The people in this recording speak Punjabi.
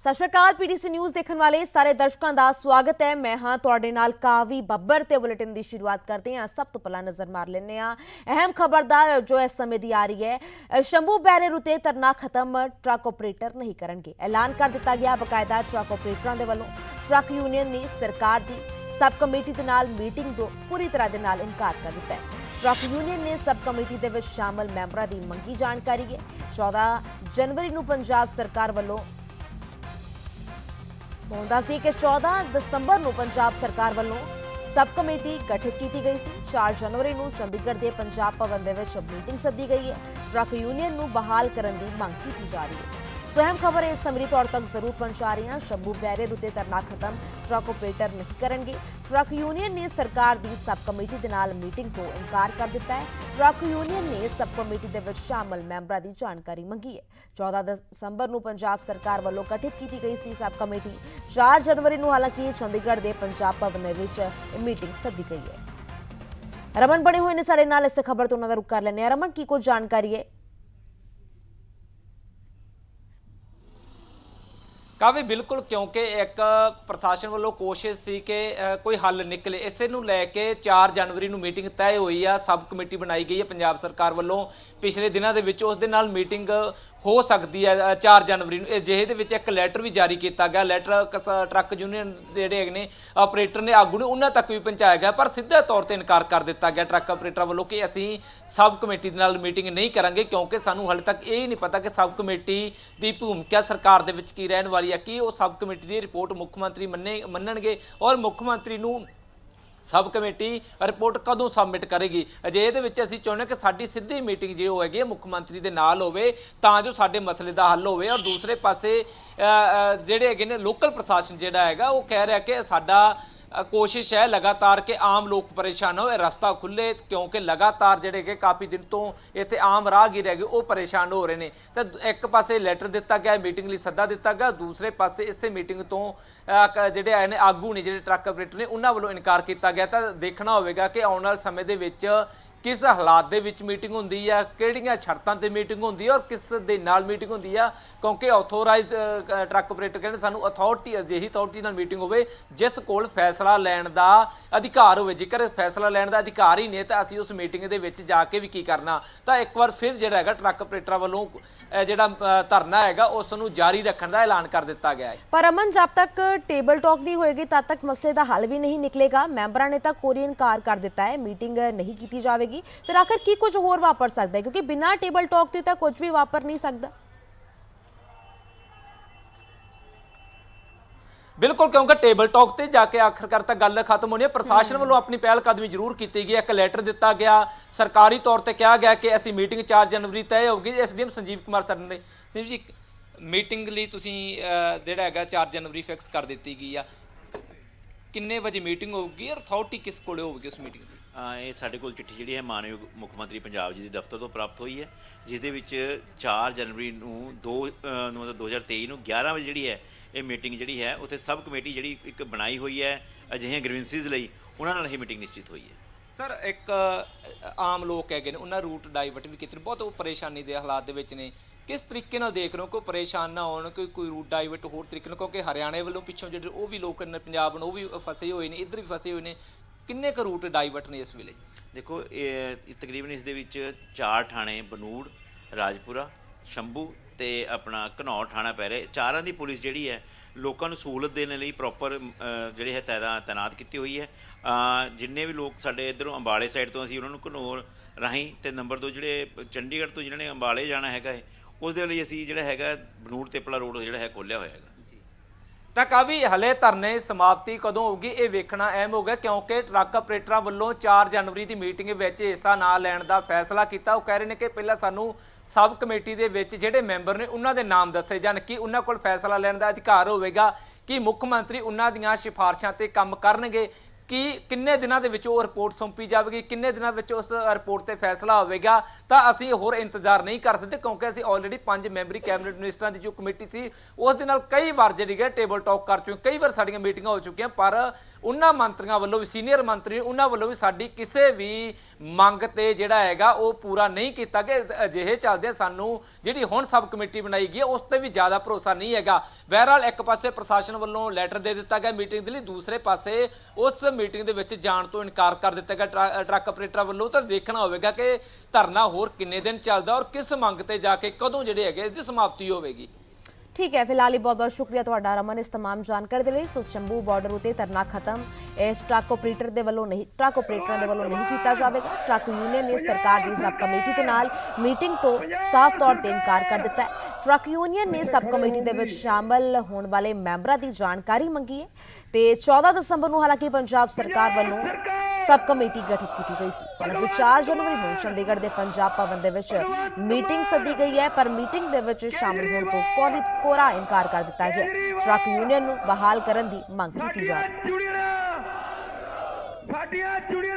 ਸਤਿ ਸ਼੍ਰੀ ਅਕਾਲ, ਪੀਡੀਸੀ ਨਿਊਜ਼ ਦੇਖਣ ਵਾਲੇ ਸਾਰੇ ਦਰਸ਼ਕਾਂ ਦਾ ਸਵਾਗਤ ਹੈ। ਮੈਂ ਹਾਂ ਤੁਹਾਡੇ ਨਾਲ ਕਾਵੀ ਬੱਬਰ ਤੇ ਬੁਲੇਟਿਨ ਦੀ ਸ਼ੁਰੂਆਤ ਕਰਦੇ ਹਾਂ। ਸਭ ਤੋਂ ਪਹਿਲਾਂ ਨਜ਼ਰ ਮਾਰ ਲੈਂਦੇ ਹਾਂ। ਅਹਿਮ ਖਬਰ ਦਾ ਜੋ ਇਸ ਸਮੇਂ ਦੀ ਆ ਰਹੀ ਹੈ ਸ਼ੰਭੂ ਬੈਰੇਰ ਉਤੇ ਤਰਨਾ ਖਤਮ, ਟਰੱਕ ਆਪਰੇਟਰ ਨਹੀਂ ਕਰਨਗੇ। ਐਲਾਨ ਕਰ ਦਿੱਤਾ ਗਿਆ ਬਕਾਇਦਾ ਟਰੱਕ ਆਪਰੇਟਰਾਂ ਦੇ ਵੱਲੋਂ। ਟਰੱਕ ਯੂਨੀਅਨ ਨੇ ਸਰਕਾਰ ਦੀ ਸਬ ਕਮੇਟੀ ਦੇ ਨਾਲ ਮੀਟਿੰਗ ਤੋਂ ਪੂਰੀ ਤਰ੍ਹਾਂ ਦੇ ਨਾਲ ਇਨਕਾਰ ਕਰ ਦਿੱਤਾ ਹੈ। ਟਰੱਕ ਯੂਨੀਅਨ ਨੇ ਸਬ ਕਮੇਟੀ ਦੇ ਵਿੱਚ ਸ਼ਾਮਲ ਮੈਂਬਰਾਂ ਦੀ ਮੰਗੀ ਜਾਣਕਾਰੀ ਹੈ। 14 ਜਨਵਰੀ ਨੂੰ ਪੰਜਾਬ ਸਰਕਾਰ ਵੱਲੋਂ ਤੁਹਾਨੂੰ ਦੱਸਦੀ ਕਿ 14 ਦਸੰਬਰ ਨੂੰ ਪੰਜਾਬ ਸਰਕਾਰ ਵੱਲੋਂ ਸਬ ਕਮੇਟੀ ਗਠਿਤ ਕੀਤੀ ਗਈ ਸੀ। 4 ਜਨਵਰੀ ਨੂੰ ਚੰਡੀਗੜ੍ਹ ਦੇ ਪੰਜਾਬ ਭਵਨ ਦੇ ਵਿੱਚ ਮੀਟਿੰਗ ਸੱਦੀ ਗਈ ਹੈ। ਟਰੱਕ ਯੂਨੀਅਨ ਨੂੰ ਬਹਾਲ ਕਰਨ ਦੀ ਮੰਗ ਕੀਤੀ ਜਾ ਰਹੀ ਹੈ। ਸੋ ਅਹਿਮ ਖਬਰ ਇਸ ਸਮਰੀ ਤੌਰ ਤੱਕ ਜ਼ਰੂਰ ਪਹੁੰਚਾ ਰਹੀ ਹਾਂ। ਸ਼ੰਭੂ ਬੈਰੀਅਰ ਉਤੇ ਤਰਨਾ ਖਤਮ, ਟਰੱਕ ਆਪਰੇਟਰ ਨਹੀਂ ਕਰਨਗੇ। ਟਰੱਕ ਯੂਨੀਅਨ ਨੇ ਸਰਕਾਰ ਦੀ ਸਬ ਕਮੇਟੀ ਦੇ ਨਾਲ ਮੀਟਿੰਗ ਤੋਂ ਇਨਕਾਰ ਕਰ ਦਿੱਤਾ ਹੈ। ਟਰੱਕ ਯੂਨੀਅਨ ਨੇ ਸਬ ਕਮੇਟੀ ਦੇ ਵਿੱਚ ਸ਼ਾਮਲ ਮੈਂਬਰਾਂ ਦੀ ਜਾਣਕਾਰੀ ਮੰਗੀ ਹੈ। 14 ਦਸੰਬਰ ਨੂੰ ਪੰਜਾਬ ਸਰਕਾਰ ਵੱਲੋਂ ਗਠਿਤ ਕੀਤੀ ਗਈ ਸੀ ਸਬ ਕਮੇਟੀ। 4 ਜਨਵਰੀ ਨੂੰ ਹਾਲਾਂਕਿ ਚੰਡੀਗੜ੍ਹ ਦੇ ਪੰਜਾਬ ਭਵਨ ਦੇ ਵਿੱਚ ਮੀਟਿੰਗ ਸੱਦੀ ਗਈ ਹੈ। ਰਮਨ ਬਣੇ ਹੋਏ ਨੇ ਸਾਡੇ ਨਾਲ, ਇਸ ਖਬਰ ਤੋਂ ਉਹਨਾਂ ਦਾ ਰੁਕ ਕਰ ਲੈਂਦੇ ਹਾਂ। ਰਮਨ, ਕੀ ਕੁਝ ਜਾਣਕਾਰੀ ਹੈ? ਕਾਫੀ ਬਿਲਕੁਲ ਕਿਉਂਕਿ ਇੱਕ ਪ੍ਰਸ਼ਾਸਨ ਵੱਲੋਂ ਕੋਸ਼ਿਸ਼ ਸੀ ਕਿ ਕੋਈ ਹੱਲ ਨਿਕਲੇ। ਇਸੇ ਨੂੰ ਲੈ ਕੇ 4 ਜਨਵਰੀ ਨੂੰ ਮੀਟਿੰਗ ਤੈਅ ਹੋਈ ਆ, ਸਬ ਕਮੇਟੀ ਬਣਾਈ ਗਈ ਹੈ ਪੰਜਾਬ ਸਰਕਾਰ ਵੱਲੋਂ। ਪਿਛਲੇ ਦਿਨਾਂ ਦੇ ਵਿੱਚ ਉਸ ਦੇ ਨਾਲ ਮੀਟਿੰਗ ਹੋ ਸਕਦੀ ਹੈ ਅ, 4 ਜਨਵਰੀ ਨੂੰ। ਅਜਿਹੇ ਦੇ ਵਿੱਚ ਇੱਕ ਲੈਟਰ ਵੀ ਜਾਰੀ ਕੀਤਾ ਗਿਆ। ਲੈਟਰ ਕਸ- ਟਰੱਕ ਯੂਨੀਅਨ ਦੇ ਜਿਹੜੇ ਹੈਗੇ ਨੇ ਆਪਰੇਟਰ ਨੇ ਆਗੂ ਨੇ ਉਹਨਾਂ ਤੱਕ ਵੀ ਪਹੁੰਚਾਇਆ ਗਿਆ ਪਰ ਸਿੱਧੇ ਤੌਰ ਤੇ ਇਨਕਾਰ ਕਰ ਦਿੱਤਾ ਗਿਆ ਟਰੱਕ ਆਪਰੇਟਰਾਂ ਵੱਲੋਂ ਕਿ ਅਸੀਂ ਸਬ ਕਮੇਟੀ ਦੇ ਨਾਲ ਮੀਟਿੰਗ ਨਹੀਂ ਕਰਾਂਗੇ ਕਿਉਂਕਿ ਸਾਨੂੰ ਹਾਲੇ ਤੱਕ ਇਹ ਨਹੀਂ ਪਤਾ ਕਿ ਸਬ ਕਮੇਟੀ ਦੀ ਭੂਮਿਕਾ ਸਰਕਾਰ ਦੇ ਵਿੱਚ ਕੀ ਰਹਿਣ ਵਾਲੀ ਹੈ ਕੀ ਉਹ ਸਬ ਕਮੇਟੀ ਦੀ ਰਿਪੋਰਟ ਮੁੱਖ ਮੰਤਰੀ ਮੰਨੇ ਮੰਨਣਗੇ ਔਰ ਮੁੱਖ ਮੰਤਰੀ ਨੂੰ ਸਬ ਕਮੇਟੀ ਰਿਪੋਰਟ ਕਦੋਂ ਸਬਮਿਟ ਕਰੇਗੀ? ਅਜੇ ਇਹਦੇ ਵਿੱਚ ਅਸੀਂ ਚਾਹੁੰਦੇ ਹਾਂ ਕਿ ਸਾਡੀ ਸਿੱਧੀ ਮੀਟਿੰਗ ਜਿਹੜੀ ਹੋਏਗੀ ਇਹ ਮੁੱਖ ਮੰਤਰੀ ਦੇ ਨਾਲ ਹੋਵੇ, ਤਾਂ ਜੋ ਸਾਡੇ ਮਸਲੇ ਦਾ ਹੱਲ ਹੋਵੇ। ਔਰ ਦੂਸਰੇ ਪਾਸੇ ਜਿਹੜੇ ਹੈਗੇ ਨੇ ਲੋਕਲ ਪ੍ਰਸ਼ਾਸਨ ਜਿਹੜਾ ਹੈਗਾ, ਉਹ ਕਹਿ ਰਿਹਾ ਕਿ ਸਾਡਾ ਕੋਸ਼ਿਸ਼ ਹੈ ਲਗਾਤਾਰ ਕਿ ਆਮ ਲੋਕ ਪਰੇਸ਼ਾਨ ਹੋਏ ਰਸਤਾ ਖੁੱਲੇ ਕਿਉਂਕਿ ਲਗਾਤਾਰ ਜਿਹੜੇ ਕਿ ਕਾਫੀ ਦਿਨ ਤੋਂ ਇੱਥੇ ਆਮ ਰਾਹਗੀਰ ਹੈਗੇ ਉਹ ਪਰੇਸ਼ਾਨ ਹੋ ਰਹੇ ਨੇ। ਤਾਂ ਇੱਕ ਪਾਸੇ ਲੈਟਰ ਦਿੱਤਾ ਗਿਆ, ਮੀਟਿੰਗ ਲਈ ਸੱਦਾ ਦਿੱਤਾ ਗਿਆ, ਦੂਸਰੇ ਪਾਸੇ ਇਸੇ ਮੀਟਿੰਗ ਤੋਂ ਕ- ਜਿਹੜੇ ਆਏ ਨੇ ਆਗੂ ਨੇ, ਜਿਹੜੇ ਟਰੱਕ ਆਪਰੇਟਰ ਨੇ, ਉਹਨਾਂ ਵੱਲੋਂ ਇਨਕਾਰ ਕੀਤਾ ਗਿਆ। ਤਾਂ ਦੇਖਣਾ ਹੋਵੇਗਾ ਕਿ ਆਉਣ ਵਾਲੇ ਸਮੇਂ ਦੇ ਵਿੱਚ ਕਿਸ ਹਾਲਾਤ ਦੇ ਵਿੱਚ ਮੀਟਿੰਗ ਹੁੰਦੀ ਆ, ਕਿਹੜੀਆਂ ਸ਼ਰਤਾਂ ਤੇ ਮੀਟਿੰਗ ਹੁੰਦੀ ਆ ਔਰ ਕਿਸ ਦੇ ਨਾਲ ਮੀਟਿੰਗ ਹੁੰਦੀ ਆ? ਕਿਉਂਕਿ ਆਥੋਰਾਈਜ਼ਡ ਟਰੱਕ ਆਪਰੇਟਰ ਕਹਿੰਦੇ ਸਾਨੂੰ ਅਥਾਰਟੀ ਅਜਿਹੀ ਅਥਾਰਟੀ ਨਾਲ ਮੀਟਿੰਗ ਹੋਵੇ, ਜਿਸ ਕੋਲ ਫੈਸਲਾ ਲੈਣ ਦਾ ਅਧਿਕਾਰ ਹੋਵੇ। ਜੇਕਰ ਫੈਸਲਾ ਲੈਣ ਦਾ ਅਧਿਕਾਰ ਹੀ ਨਹੀਂ ਤਾਂ ਅਸੀਂ ਉਸ ਮੀਟਿੰਗ ਦੇ ਵਿੱਚ ਜਾ ਕੇ ਵੀ ਕੀ ਕਰਨਾ? ਤਾਂ ਇੱਕ ਵਾਰ ਫਿਰ ਜਿਹੜਾ ਹੈਗਾ ਟਰੱਕ ਆਪਰੇਟਰਾਂ ਵੱਲੋਂ ਜਿਹੜਾ ਧਰਨਾ ਹੈਗਾ ਉਸ ਨੂੰ ਜਾਰੀ ਰੱਖਣ ਦਾ ਐਲਾਨ ਕਰ ਦਿੱਤਾ ਗਿਆ ਹੈ। ਪਰ ਅਮਨ, ਜਦ ਤੱਕ ਟੇਬਲ ਟਾਕ ਨਹੀਂ ਹੋਏਗੀ, ਤਦ ਤੱਕ ਮਸਲੇ ਦਾ ਹੱਲ ਵੀ ਨਹੀਂ ਨਿਕਲੇਗਾ। ਮੈਂਬਰਾਂ ਨੇ ਤਾਂ ਕੋਰੀ ਇਨਕਾਰ ਕਰ ਦਿੱਤਾ ਹੈ। ਮੀਟਿੰਗ ਨਹੀਂ ਕੀਤੀ ਜਾਵੇਗੀ। ਫਿਰ ਆਖਰ ਕੀ ਕੁਝ ਹੋਰ ਵਾਪਰ ਸਕਦਾ ਹੈ? ਕਿਉਂਕਿ ਬਿਨਾਂ ਟੇਬਲ ਟਾਕ ਦੇ ਤਾਂ ਕੁਝ ਵੀ ਵਾਪਰ ਨਹੀਂ ਸਕਦਾ। ਬਿਲਕੁਲ ਕਿਉਂਕਿ ਟੇਬਲ ਟਾਕ ਤੇ ਜਾ ਕੇ ਆਖਰਕਾਰ ਤਾਂ ਗੱਲ ਖਤਮ ਹੋਣੀ ਹੈ। ਪ੍ਰਸ਼ਾਸਨ ਵੱਲੋਂ ਆਪਣੀ ਪਹਿਲ ਕਦਮੀ ਜ਼ਰੂਰ ਕੀਤੀ ਗਈ ਇੱਕ ਲੈਟਰ ਦਿੱਤਾ ਗਿਆ। ਸਰਕਾਰੀ ਤੌਰ ਤੇ ਕਿਹਾ ਗਿਆ ਕਿ ਅਸੀਂ ਮੀਟਿੰਗ 4 ਜਨਵਰੀ ਤੈਅ ਹੋਊਗੀ। ਐਸਡੀਐਮ ਸੰਜੀਵ ਕੁਮਾਰ ਸਰ ਨੇ ਸੰਜੀਵ ਜੀ ਮੀਟਿੰਗ ਲਈ ਤੁਸੀਂ ਜਿਹੜਾ ਹੈਗਾ 4 ਜਨਵਰੀ ਫਿਕਸ ਕਰ ਦਿੱਤੀ ਗਈ ਆ। ਕਿੰਨੇ ਵਜੇ ਮੀਟਿੰਗ ਹੋਊਗੀ ਔਰ ਅਥਾਰਟੀ ਕਿਸ ਕੋਲੇ ਹੋਊਗੀ ਉਸ ਮੀਟਿੰਗ ਦੀ? ਇਹ ਸਾਡੇ ਕੋਲ ਚਿੱਠੀ ਜਿਹੜੀ ਹੈ ਮਾਨਯੋਗ ਮੁੱਖ ਮੰਤਰੀ ਪੰਜਾਬ ਜੀ ਦੇ ਦਫ਼ਤਰ ਤੋਂ ਪ੍ਰਾਪਤ ਹੋਈ ਹੈ ਜਿਸ ਦੇ ਵਿੱਚ 4 ਜਨਵਰੀ ਨੂੰ 2 ਨੂੰ ਮਤਲਬ 2023 ਨੂੰ 11 ਵਜੇ ਜਿਹੜੀ ਹੈ, ਇਹ ਮੀਟਿੰਗ ਜਿਹੜੀ ਹੈ, ਉੱਥੇ ਸਬ ਕਮੇਟੀ ਜਿਹੜੀ ਇੱਕ ਬਣਾਈ ਹੋਈ ਹੈ ਅਜਿਹੇ ਗ੍ਰੀਵੈਂਸਿਸ ਲਈ ਉਹਨਾਂ ਨਾਲ ਇਹ ਮੀਟਿੰਗ ਨਿਸ਼ਚਿਤ ਹੋਈ ਹੈ। ਸਰ, ਇੱਕ ਆਮ ਲੋਕ ਹੈਗੇ ਨੇ, ਉਹਨਾਂ ਰੂਟ ਡਾਈਵਰਟ ਵੀ ਕੀਤੇ ਨੇ, ਬਹੁਤ ਉਹ ਪਰੇਸ਼ਾਨੀ ਦੇ ਹਾਲਾਤ ਦੇ ਵਿੱਚ ਨੇ। ਕਿਸ ਤਰੀਕੇ ਨਾਲ ਦੇਖ ਰਹੇ ਹੋ ਕੋਈ ਪਰੇਸ਼ਾਨ ਨਾ ਹੋਣ, ਕੋਈ ਕੋਈ ਰੂਟ ਡਾਈਵਰਟ ਹੋਰ ਤਰੀਕੇ ਨਾਲ, ਕਿਉਂਕਿ ਹਰਿਆਣੇ ਵੱਲੋਂ ਪਿੱਛੋਂ ਜਿਹੜੇ ਉਹ ਵੀ ਲੋਕ ਨੇ, ਪੰਜਾਬ ਨੂੰ ਉਹ ਵੀ ਫਸੇ ਹੋਏ ਨੇ, ਇੱਧਰ ਵੀ ਫਸੇ ਹੋਏ ਨੇ ਕਿੰਨੇ ਕੁ ਰੂਟ ਡਾਈਵਰਟ ਨੇ ਇਸ ਵੇਲੇ? ਦੇਖੋ, ਇਹ ਤਕਰੀਬਨ ਇਸ ਦੇ ਵਿੱਚ ਚਾਰ ਥਾਣੇ, ਬਨੂੜ, ਰਾਜਪੁਰਾ, ਸ਼ੰਭੂ ਤੇ ਆਪਣਾ ਘਨੌਰ ਥਾਣਾ ਪੈ ਰਿਹਾ ਚਾਰਾਂ ਦੀ ਪੁਲਿਸ ਜਿਹੜੀ ਹੈ, ਲੋਕਾਂ ਨੂੰ ਸਹੂਲਤ ਦੇਣ ਲਈ ਪ੍ਰੋਪਰ ਜਿਹੜੇ ਹੈ ਤੈਦਾ ਤੈਨਾਤ ਕੀਤੀ ਹੋਈ ਹੈ। ਜਿੰਨੇ ਵੀ ਲੋਕ ਸਾਡੇ ਇਧਰੋਂ ਅੰਬਾਲੇ ਸਾਈਡ ਤੋਂ ਅਸੀਂ ਉਹਨਾਂ ਨੂੰ ਘਨੌਰ ਰਾਹੀਂ ਤੇ ਨੰਬਰ 2 ਜਿਹੜੇ ਚੰਡੀਗੜ੍ਹ ਤੋਂ ਜਿਨ੍ਹਾਂ ਨੇ ਅੰਬਾਲੇ ਜਾਣਾ ਹੈਗਾ ਹੈ, ਉਸ ਦੇ ਲਈ ਅਸੀਂ ਜਿਹੜਾ ਹੈਗਾ ਬਨੂੜ ਤੇਪਲਾ ਰੋਡ ਜਿਹੜਾ ਹੈ ਖੋਲਿਆ ਹੋਇਆ ਹੈਗਾ। ਤਾਂ ਕਾਵੀ, ਹਲੇ ਧਰਨੇ ਸਮਾਪਤੀ ਕਦੋਂ ਹੋਊਗੀ ਇਹ ਵੇਖਣਾ ਅਹਿਮ ਹੋ ਗਿਆ ਕਿਉਂਕਿ ਟਰੱਕ ਆਪਰੇਟਰਾਂ ਵੱਲੋਂ 4 ਜਨਵਰੀ ਦੀ ਮੀਟਿੰਗ ਵਿੱਚ ਹਿੱਸਾ ਨਾ ਲੈਣ ਦਾ ਫੈਸਲਾ ਕੀਤਾ। ਉਹ ਕਹਿ ਰਹੇ ਨੇ ਕਿ ਪਹਿਲਾਂ ਸਾਨੂੰ ਸਬ ਕਮੇਟੀ ਦੇ ਵਿੱਚ ਜਿਹੜੇ ਮੈਂਬਰ ਨੇ ਉਹਨਾਂ ਦੇ ਨਾਮ ਦੱਸੇ ਜਾਣ, ਕਿ ਉਹਨਾਂ ਕੋਲ ਫੈਸਲਾ ਲੈਣ ਦਾ ਅਧਿਕਾਰ ਹੋਵੇਗਾ, ਕਿ ਮੁੱਖ ਮੰਤਰੀ ਉਹਨਾਂ ਦੀਆਂ ਸਿਫਾਰਿਸ਼ਾਂ ਤੇ ਕੰਮ ਕਰਨਗੇ ਕਿ ਕਿੰਨੇ ਦਿਨਾਂ ਦੇ ਵਿੱਚ ਉਹ ਰਿਪੋਰਟ ਸੌਂਪੀ ਜਾਵੇਗੀ, ਕਿੰਨੇ ਦਿਨਾਂ ਵਿੱਚ ਉਸ ਰਿਪੋਰਟ ਤੇ ਫੈਸਲਾ ਹੋਵੇਗਾ, ਤਾਂ ਅਸੀਂ ਹੋਰ ਇੰਤਜ਼ਾਰ ਨਹੀਂ ਕਰ ਸਕਦੇ ਕਿਉਂਕਿ ਅਸੀਂ ਆਲਰੇਡੀ ਪੰਜ ਮੈਂਬਰੀ ਕੈਬਨਿਟ ਮਿਨਿਸਟਰਾਂ ਦੀ ਜੋ ਕਮੇਟੀ ਸੀ, ਉਸ ਦੇ ਨਾਲ ਕਈ ਵਾਰ ਜਿਹੜੀ ਹੈ ਟੇਬਲ ਟਾਕ ਕਰ ਚੁੱਕੇ ਕਈ ਵਾਰ ਸਾਡੀਆਂ ਮੀਟਿੰਗਾਂ ਹੋ ਚੁੱਕੀਆਂ, ਪਰ ਉਹਨਾਂ ਮੰਤਰੀਆਂ ਵੱਲੋਂ ਵੀ, ਸੀਨੀਅਰ ਮੰਤਰੀ ਉਹਨਾਂ ਵੱਲੋਂ ਵੀ ਸਾਡੀ ਕਿਸੇ ਵੀ ਮੰਗ ਤੇ ਜਿਹੜਾ ਹੈਗਾ ਉਹ ਪੂਰਾ ਨਹੀਂ ਕੀਤਾ ਕਿ ਅਜਿਹੇ ਚੱਲਦੇ ਸਾਨੂੰ ਜਿਹੜੀ ਹੁਣ ਸਬ ਕਮੇਟੀ ਬਣਾਈ ਗਈ ਹੈ, ਉਸ ਤੇ ਵੀ ਜ਼ਿਆਦਾ ਭਰੋਸਾ ਨਹੀਂ ਹੈਗਾ। ਬਹਿਰਾਲ ਇੱਕ ਪਾਸੇ ਪ੍ਰਸ਼ਾਸਨ ਵੱਲੋਂ ਲੈਟਰ ਦੇ ਦਿੱਤਾ ਗਿਆ ਮੀਟਿੰਗ ਦੇ ਲਈ, ਦੂਸਰੇ ਪਾਸੇ ਉਸ ਮੀਟਿੰਗ ਦੇ ਵਿੱਚ ਜਾਣ ਤੋਂ ਇਨਕਾਰ ਕਰ ਦਿੱਤਾ ਗਿਆ। ਟਰੱਕ- ਟਰੱਕ ਆਪਰੇਟਰਾਂ ਵੱਲੋਂ ਤਾਂ ਦੇਖਣਾ ਹੋਵੇਗਾ ਕਿ ਧਰਨਾ ਹੋਰ ਕਿੰਨੇ ਦਿਨ ਚੱਲਦਾ ਔਰ ਕਿਸ ਮੰਗ ਤੇ ਜਾ ਕੇ ਕਦੋਂ ਜਿਹੜੇ ਹੈਗੇ ਇਸ ਦੀ ਸਮਾਪਤੀ ਹੋਵੇਗੀ। ਠੀਕ ਹੈ ਫਿਲਹਾਲ ਹੀ ਬਹੁਤ ਬਹੁਤ ਸ਼ੁਕਰੀਆ ਤੁਹਾਡਾ ਰਮਨ ਇਸ तमाम ਜਾਣਕਾਰੀ ਦੇ ਲਈ ਸੋ ਸ਼ੰਭੂ ਬਾਰਡਰ ਉਤੇ ਧਰਨਾ ਖਤਮ ਇਸ ਟਰੱਕ ਆਪਰੇਟਰ ਦੇ ਵੱਲੋਂ ਨਹੀਂ ਟਰੱਕ ਆਪਰੇਟਰਾਂ ਦੇ ਵੱਲੋਂ ਨਹੀਂ ਕੀਤਾ ਜਾਵੇਗਾ ਟਰੱਕ ਯੂਨੀਅਨ ਨੇ ਸਰਕਾਰ ਦੀ ਸਬ ਕਮੇਟੀ ਦੇ ਨਾਲ ਮੀਟਿੰਗ ਤੋਂ ਸਾਫ਼ ਤੌਰ ਤੇ ਇਨਕਾਰ ਕਰ ਦਿੱਤਾ ਹੈ ਟਰੱਕ ਯੂਨੀਅਨ ਨੇ ਸਬ ਕਮੇਟੀ ਦੇ ਵਿੱਚ ਸ਼ਾਮਲ ਹੋਣ ਵਾਲੇ ਮੈਂਬਰਾਂ ਦੀ ਜਾਣਕਾਰੀ ਮੰਗੀ ਹੈ ਤੇ 14 ਦਸੰਬਰ ਨੂੰ ਹਾਲਾਂਕਿ ਪੰਜਾਬ ਸਰਕਾਰ ਵੱਲੋਂ ਸਬ ਕਮੇਟੀ ਗਠਿਤ ਕੀਤੀ ਗਈ ਸੀ। ਹਾਲਾਂਕਿ 4 ਜਨਵਰੀ ਨੂੰ ਚੰਡੀਗੜ੍ਹ ਦੇ ਪੰਜਾਬ ਭਵਨ ਦੇ ਵਿੱਚ ਮੀਟਿੰਗ ਸੱਦੀ ਗਈ ਹੈ, ਪਰ ਮੀਟਿੰਗ ਦੇ ਵਿੱਚ ਸ਼ਾਮਲ ਹੋਣ ਤੋਂ ਕੋਰੀ ਕੋਰਾ ਇਨਕਾਰ ਕਰ ਦਿੱਤਾ ਗਿਆ। ਟਰੱਕ ਯੂਨੀਅਨ ਨੂੰ ਬਹਾਲ ਕਰਨ ਦੀ ਮੰਗ ਕੀਤੀ ਜਾ ਰਹੀ ਹੈ। ਸਾਡੀਆਂ ਚੁੜੀਆਂ